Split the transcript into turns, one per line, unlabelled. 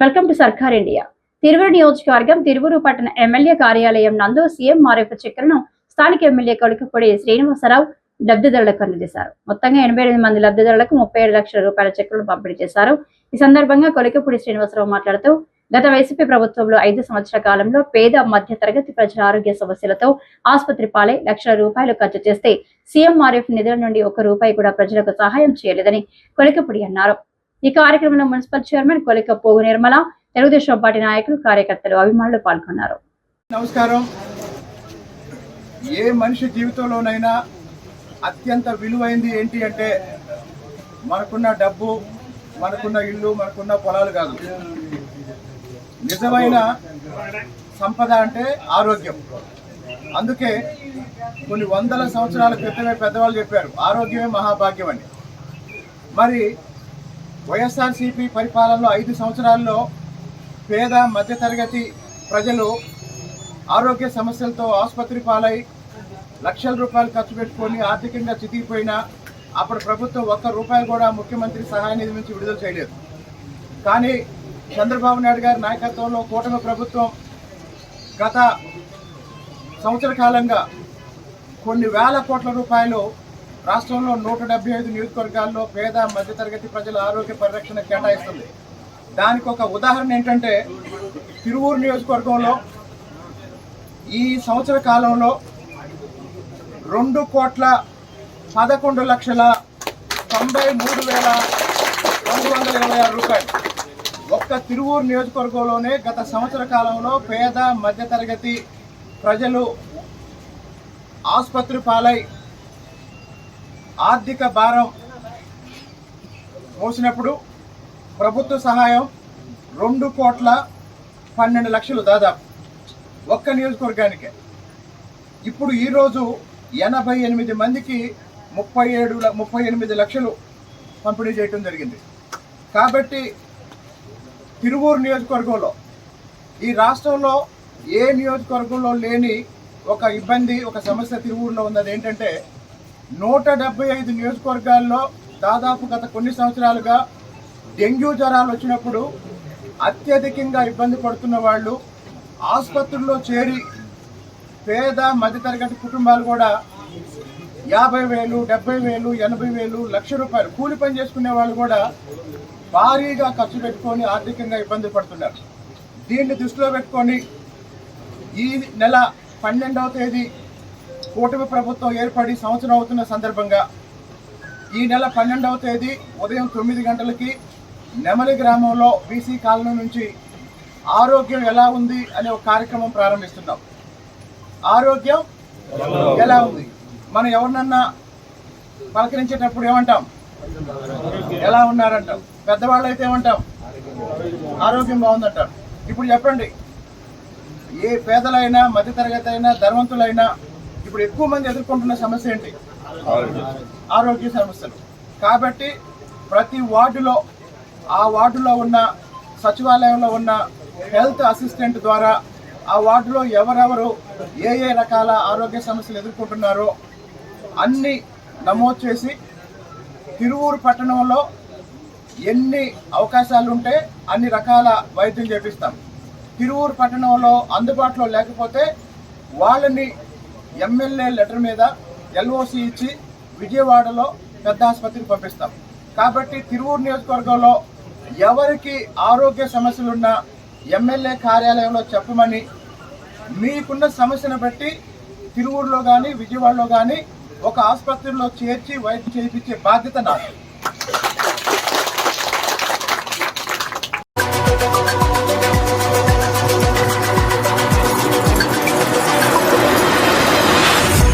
Welcome to Sarkar India. Tiruvuru నియోజకవర్గం తిరువురు పట్టణ MLA కార్యాలయం నందు సీఎం మారేపు చక్రను స్థానిక ఎమ్మెల్యే కొడుకుపొడి శ్రీనివాసరావు లబ్ధిదారులకు అందజేశారు. మొత్తంగా ఎనభై ఎనిమిది మంది లబ్ధిదారులకు ముప్పై ఏడు లక్షల రూపాయల చెక్కులను పంపిణీ చేశారు. ఈ సందర్భంగా కొలికపూడి శ్రీనివాసరావు మాట్లాడుతూ గత వైసీపీ ప్రభుత్వంలో ఐదు సంవత్సరాల కాలంలో పేద మధ్య తరగతి ప్రజల ఆరోగ్య సమస్యలతో ఆసుపత్రి పాలై లక్షల రూపాయలు ఖర్చు చేస్తే సీఎంఆర్ఎఫ్ నిధుల నుండి ఒక్క రూపాయి కూడా ప్రజలకు సహాయం చేయలేదని కొలికపూడి అన్నారు. ఈ కార్యక్రమంలో మున్సిపల్ చైర్మన్ కొలిక పోగు నిర్మల తెలుగుదేశం పార్టీ నాయకులు కార్యకర్తలు అభిమానులు పాల్గొన్నారు.
నమస్కారం. ఏ మనిషి జీవితంలోనైనా అత్యంత విలువైంది ఏంటి అంటే మనకున్న డబ్బు మనకున్న ఇల్లు మనకున్న పొలాలు కాదు. నిజమైన సంపద అంటే ఆరోగ్యం. అందుకే కొన్ని వందల సంవత్సరాల క్రితమే పెద్దవాళ్ళు చెప్పారు ఆరోగ్యమే మహాభాగ్యం అని. మరి వైఎస్ఆర్సీపీ పరిపాలనలో ఐదు సంవత్సరాల్లో పేద మధ్యతరగతి ప్రజలు ఆరోగ్య సమస్యలతో ఆసుపత్రి పాలై లక్షల రూపాయలు ఖర్చు పెట్టుకొని ఆర్థికంగా చితికిపోయినా అప్పుడు ప్రభుత్వం ఒక్క రూపాయి కూడా ముఖ్యమంత్రి సహాయ నిధి నుంచి విడుదల చేయలేదు. కానీ చంద్రబాబు నాయుడు గారి నాయకత్వంలో కూటమి ప్రభుత్వం గత సంవత్సర కాలంగా కొన్ని వేల కోట్ల రూపాయలు రాష్ట్రంలో నూట డెబ్బై ఐదు నియోజకవర్గాల్లో పేద మధ్యతరగతి ప్రజల ఆరోగ్య పరిరక్షణ కేటాయిస్తుంది. దానికి ఒక ఉదాహరణ ఏంటంటే తిరువూరు నియోజకవర్గంలో ఈ సంవత్సర కాలంలో రెండు కోట్ల పదకొండు లక్షల తొంభై మూడు వేల రెండు వందల ఇరవై ఆరు రూపాయలు. ఒక్క తిరువూరు నియోజకవర్గంలోనే గత సంవత్సర కాలంలో పేద మధ్యతరగతి ప్రజలు ఆసుపత్రి పాలై ఆర్థిక భారం మోసినప్పుడు ప్రభుత్వ సహాయం రెండు కోట్ల పన్నెండు లక్షలు దాదాపు ఒక్క నియోజకవర్గానికే. ఇప్పుడు ఈరోజు ఎనభై ఎనిమిది మందికి ముప్పై ఏడు ముప్పై ఎనిమిది లక్షలు పంపిణీ చేయటం జరిగింది. కాబట్టి తిరువూరు నియోజకవర్గంలో ఈ రాష్ట్రంలో ఏ నియోజకవర్గంలో లేని ఒక ఇబ్బంది ఒక సమస్య తిరువూరులో ఉంది అదేంటంటే నూట డెబ్బై ఐదు నియోజకవర్గాల్లో దాదాపు గత కొన్ని సంవత్సరాలుగా డెంగ్యూ జ్వరాలు వచ్చినప్పుడు అత్యధికంగా ఇబ్బంది పడుతున్న వాళ్ళు ఆసుపత్రుల్లో చేరి పేద మధ్యతరగతి కుటుంబాలు కూడా యాభై వేలు డెబ్బై వేలు ఎనభై వేలు లక్ష రూపాయలు కూలి పని చేసుకునే వాళ్ళు కూడా భారీగా ఖర్చు పెట్టుకొని ఆర్థికంగా ఇబ్బంది పడుతున్నారు. దీన్ని దృష్టిలో పెట్టుకొని ఈ నెల పన్నెండవ తేదీ కూటమి ప్రభుత్వం ఏర్పడి సంవత్సరం అవుతున్న సందర్భంగా ఈ నెల పన్నెండవ తేదీ ఉదయం తొమ్మిది గంటలకి నెమలి గ్రామంలో బీసీ కాలనీ నుంచి ఆరోగ్యం ఎలా ఉంది అనే ఒక కార్యక్రమం ప్రారంభిస్తున్నాం. ఆరోగ్యం ఎలా ఉంది? మనం ఎవరినన్నా పలకరించేటప్పుడు ఏమంటాం? ఎలా ఉన్నారంటాం? పెద్దవాళ్ళు అయితే ఏమంటాం? ఆరోగ్యం బాగుందంటారు. ఇప్పుడు చెప్పండి ఏ పేదలైనా మధ్యతరగతి అయినా ధనవంతులైనా ఇప్పుడు ఎక్కువ మంది ఎదుర్కొంటున్న సమస్య ఏంటి? ఆరోగ్య. సమస్యలు. కాబట్టి ప్రతి వార్డులో ఆ వార్డులో ఉన్న సచివాలయంలో ఉన్న హెల్త్ అసిస్టెంట్ ద్వారా ఆ వార్డులో ఎవరెవరు ఏ ఏ రకాల ఆరోగ్య సమస్యలు ఎదుర్కొంటున్నారో అన్ని నమోదు చేసి తిరువూరు పట్టణంలో ఎన్ని అవకాశాలు ఉంటే అన్ని రకాల వైద్యం చేపిస్తాం. తిరువూరు పట్టణంలో అందుబాటులో లేకపోతే వాళ్ళని ఎమ్మెల్యే లెటర్ మీద ఎల్ఓసి ఇచ్చి విజయవాడలో పెద్ద ఆసుపత్రికి పంపిస్తాం. కాబట్టి తిరువూరు నియోజకవర్గంలో ఎవరికి ఆరోగ్య సమస్యలున్నా ఎమ్మెల్యే కార్యాలయంలో చెప్పమని మీకున్న సమస్యను బట్టి తిరువూరులో కానీ విజయవాడలో కానీ ఒక ఆసుపత్రిలో చేర్చి వైద్యం చేయించే బాధ్యత నాకు